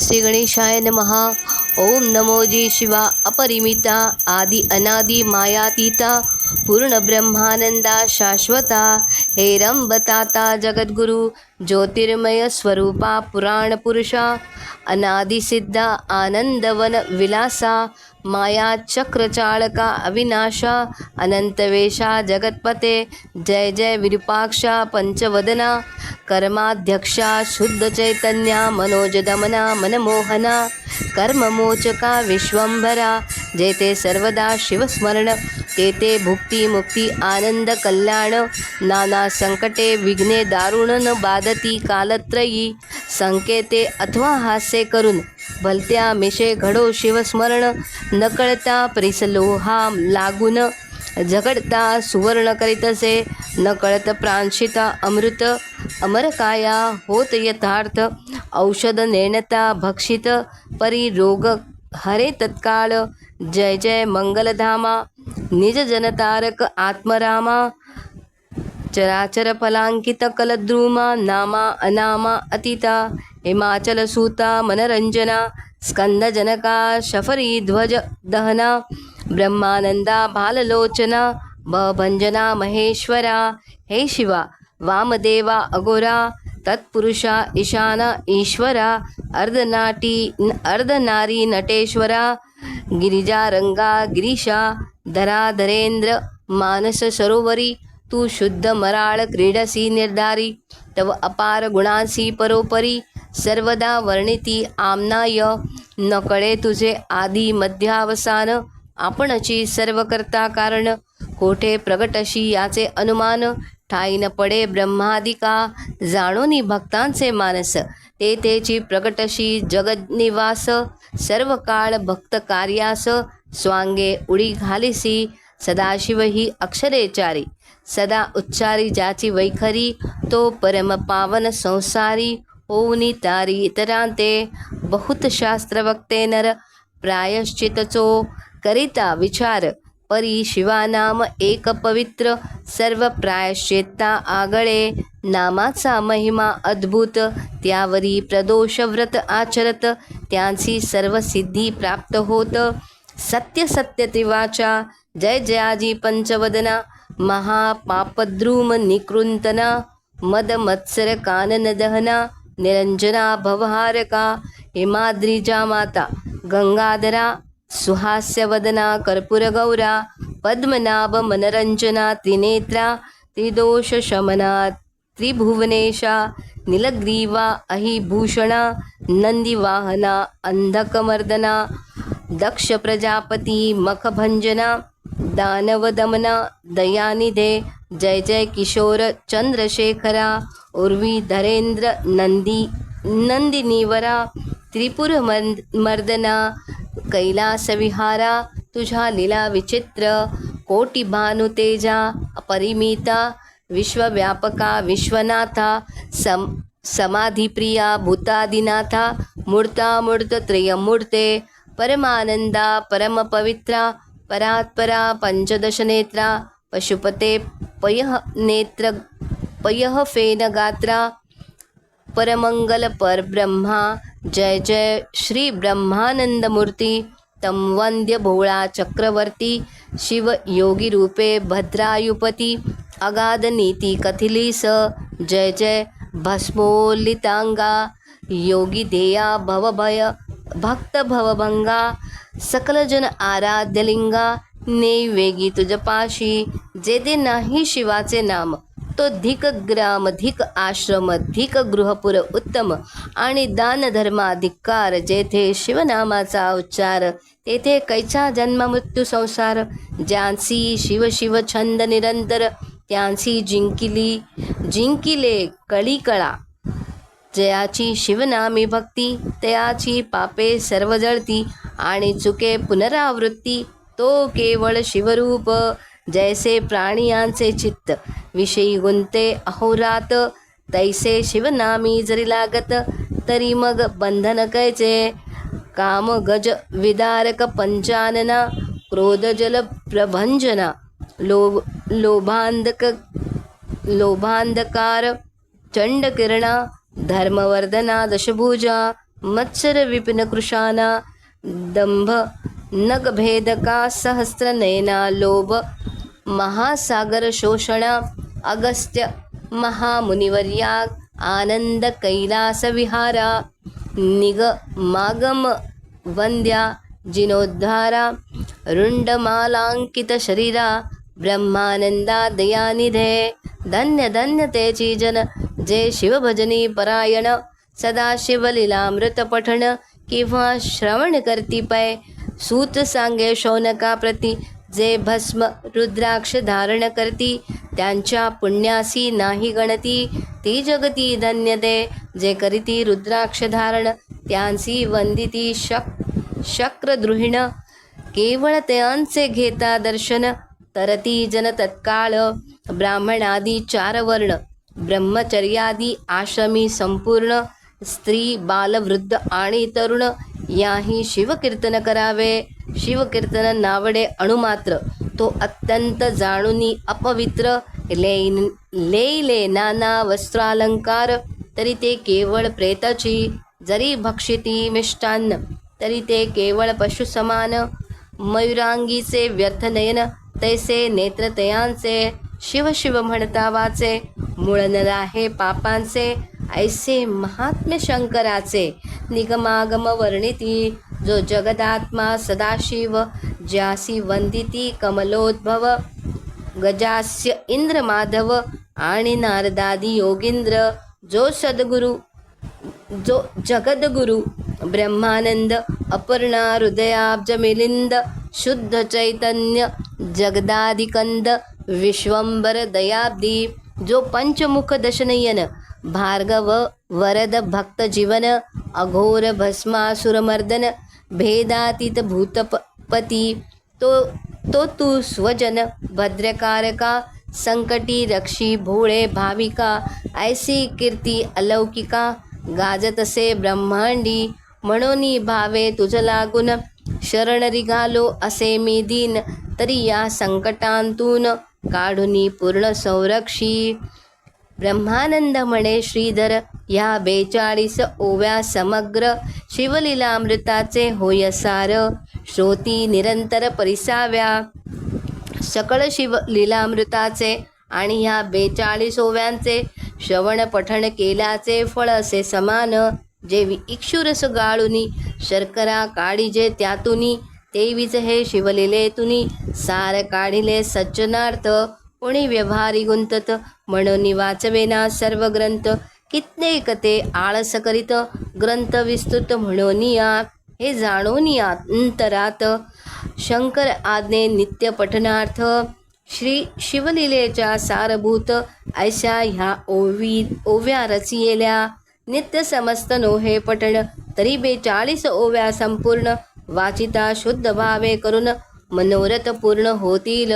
श्री गणेशाय नमः. ओम नमोजी शिवा अपरिमिता आदि अनादि मायातीता पूर्ण ब्रह्मानंदा शाश्वता हे रंबताता जगद्गुरु ज्योतिर्मय स्वरूपा पुराण पुरुषा अनादिसिद्धा आनंदवन विलासा माया चक्रचाळका अविनाशा अनंतवेशा जगत्पते। जय जय विरूपाक्षा पंचवदना। कर्माध्यक्षा शुद्ध चैतन्या मनोजदमना मनमोहना। कर्ममोचका विश्वंभरा। जेते सर्वदा शिवस्मरण तेते भुक्ती मुक्ती आनंद कल्याण। नाना संकटे विघ्ने दारुण न बाधती कालत्रयी। संकेते अथवा हास्य करून भलत्या मिशे घडो शिवस्मरण नकळता प्रिसलो परिसलोहा लागून. झगडता सुवर्ण करीतसे नकळत प्रांशिता अमृत. अमरकाया होत यथार्थ औषध नेणता भक्षित परी रोग हरे तत्काळ. जय जय मंगलधामा निज जनतारक आत्मरामा. ಚರಾಚರ ಫಲಾಂಕಿತ ಕಲದ್ರೂಮ, ನಾಮ, ಅನಾಮ, ಅತೀತ, ಹಿಮಾಚಲ ಸೂತ, ಮನರಂಜನ, ಸ್ಕಂದ ಜನಕ, ಶಫರಿ ಧ್ವಜ ದಹನ, ಬ್ರಹ್ಮಾನಂದ ಬಾಲಲೋಚನ ಭಂಜನ ಮಹೇಶ್ವರ, ಹೇ ಶಿವ, ವಾಮದೇವ ಅಘೋರ, ತತ್ಪುರುಷ ಈಶಾನ ಈಶ್ವರ, ಅರ್ಧನಾಟಿ, ಅರ್ಧನಾರಿ ನಟೇಶ್ವರ, ಗಿರಿಜಾರಂಗ ಗಿರೀಶ, ಧರಾಧರೇಂದ್ರ ಮಾನಸ ಸರೋವರಿ तू शुद्ध मराळ क्रीडसी निर्धारी तव अपार गुणांसी परोपरी सर्वदा वर्णिती आमनाय. न कळे तुझे आधी मध्यावसान आपणची सर्व करता कारण. कोठे प्रगटशी याचे अनुमान ठाई न पडे ब्रह्मादिका. जाणोनी भक्तांचे मानस ते तेची प्रगटशी जगनिवास. सर्व काळ भक्त कार्यास स्वांगे उडी घालिसी. सदाशिव ही अक्षरेचारी सदा उच्चारी ज्याची वैखरी. तो परम पावन संसारी. होऊनी तारी इतरांते. बहुत शास्त्र वक्ते नर प्रायश्चितचो करिता विचार. परी शिवानाम एक पवित्र. सर्व प्रायश्चित्ता आगळे. नामाचा महिमा अद्भुत. त्यावरी प्रदोष व्रत आचरत. त्यांची सर्व सिद्धी प्राप्त होत. सत्य सत्य जय जयाजी पंचवदना। महापापद्रुम निकृंतना मद मत्सर कानन दहना निरंजना भवहारका। हिमाद्रिजा माता। गंगाधरा। सुहास्यवदना कर्पूरगौरा। पद्मनाभ मनरंजना त्रिनेत्रा। त्रिदोष शमना त्रिभुवनेशा। निलग्रीवा अहिभूषणा। नंदिवाहना अंधकमर्दना दक्ष प्रजापती मखभंजना दानवदमना दयानिधे जय जय किशोर चंद्रशेखरा उर्वी धरेंद्र नंदी नंदिनीवरा त्रिपुर मर्दना कैलासविहारा तुझा लीला विचित्र कोटी भानुतेजा अपरिमिता विश्वव्यापका विश्वनाथा सम समाधिप्रिया भूतादिनाथा मूर्तामूर्त त्रयमूर्ते परमानंदा परमपवित्रा परात्परा पंचदशनेत्रा पशुपते पयः नेत्र पयः फेनगात्रा परमंगल परब्रह्मा जय जय श्री ब्रह्मानंदमूर्ती तम वंद्य भोळा चक्रवर्ती शिव योगी रूपे भद्रायुपती अगाध नीती कथिलीस जय जय भस्मोलितांगा योगी देया भवभय। भक्त भवभंगा सकलजन आराध्यलिंगा नैवेगी तुझपाशी जेथे नाही शिवाचे नाम तो धिक ग्राम धिक आश्रम धिक गृहपुर उत्तम आणि दान धर्माधिकार जेथे शिवनामाचा उच्चार तेथे कैचा जन्म मृत्यू संसार ज्यांसी शिव शिव छंद निरंतर त्यांसी जिंकिली जिंकिले कळीकळा जयाची शिवनामी भक्ती तयाची पापे सर्व जळती आणि चुके पुनरावृत्ती तो केवळ शिवरूप. जैसे प्राणियांचे चित्त विषयी गुंते अहोरात. तैसे शिवनामी जरी लागत तरी मग बंधन कैचे? काम गज विदारक पंचानना क्रोधजल प्रभंजना. लोभ लोभांधक लोभांधकार चंडकिरणा ಧರ್ಮವರ್ಧನ ದಶಭೂಜ ಮತ್ಸರ ವಿಪಿನ ಕೃಷಾನ ದಂಭ ನಗಭೇದಕ ಸಹಸ್ರನಯನ ಲೋಭ ಮಹಾಸಾಗರ ಶೋಷಣ ಅಗಸ್ತ್ಯ ಮಹಾಮುನಿವರ್ಯ ಆನಂದ ಕೈಲಾಸ ವಿಹಾರ ನಿಗ ಮಾಗಮ ವಂದ್ಯ ಜಿನೋದ್ಧಾರ ರುಂಡಮಾಲಾಂಕಿತ ಶರೀರ ब्रह्मानंदा दयानिधे धन्य धन्य ते जन। जे शिवभजनी परायण। सदा शिवलीलामृत पठण किंवा श्रवण करती पै सूत सांगे शौनका प्रती। जे भस्म रुद्राक्ष धारण करती। त्यांच्या पुण्यासी नाही गणती। ती जगती धन्य दे। जे करीती रुद्राक्ष धारण। त्यांसी वंदिती शक शक्रद्रुहिण केवळ त्यांचे घेता दर्शन। तरती जन तत्काळ ब्राह्मणादी चार वर्ण ब्रह्मचर्यादी आश्रमी संपूर्ण स्त्री बालवृद्ध आणि तरुण याही शिवकीर्तन करावे. शिवकीर्तन नावडे अणुमात्र तो अत्यंत जाणूनी अपवित्र लेईन लेईले नाना वस्त्रालंकार तरी ते केवळ प्रेताची जरी भक्षिती मिष्टान्न तरी ते केवळ पशु समान मयुरांगीचे व्यर्थ तैसे तैसे नेत्रतयांचे शिव शिव म्हणता वाचे मूळ न पापांचे ऐसे महात्म्य शंकराचे निगमागम वर्णिती जो जगदात्मा सदाशिव ज्यासी वंदिती कमलोद्भव गजास्य इंद्र माधव आणि नारदादी योगींद्र जो सद्गुरु जो जगद्गुरु ब्रह्मानंद अपर्णा हृदयाब्ज मिलिंद शुद्ध चैतन्य जगदादिकंद विश्वंबर दयाब्दी जो पंचमुख दशनयन भार्गव वरद भक्त जीवन अघोर भस्मासुरमर्दन भेदातीत भूतपती तो तो तू स्वजन भद्रकारका संकटी रक्षी भोळे भाविका ऐसी कीर्ती अलौकिका गाजतसे ब्रह्मांडी म्हणून भावे तुझ लागून शरणरिगालो असे मी दिन तरी या संकटांतून काढूनी पूर्ण संरक्षी. ब्रह्मानंद म्हणे श्रीधर या बेचाळीस ओव्या समग्र शिवलीलामृताचे होय सार श्रोती निरंतर परिसाव्या. सकळ शिव लीलामृताचे आणि ह्या बेचाळीस ओव्यांचे श्रवण पठण केल्याचे फळ असे समान. जे इक्षुरस गाळुनी शर्करा काढिजे त्यातुनी तेवीच हे शिवलीलेतुनी सार काढिले सज्जनार्थ कोणी व्यवहारी गुंतत म्हणून वाचवेना सर्व ग्रंथ कित्येक ते आळस करीत ग्रंथ विस्तृत म्हणून हे जाणून अंतरात शंकर आज्ञे नित्य पठनार्थ श्री शिवलीलेच्या सारभूत ऐशा ह्या ओवी ओव्या रचियेल्या नित्य समस्त नोहे पठण तरी बेचाळीस ओव्या संपूर्ण वाचिता शुद्ध भावे करून मनोरथ पूर्ण होतील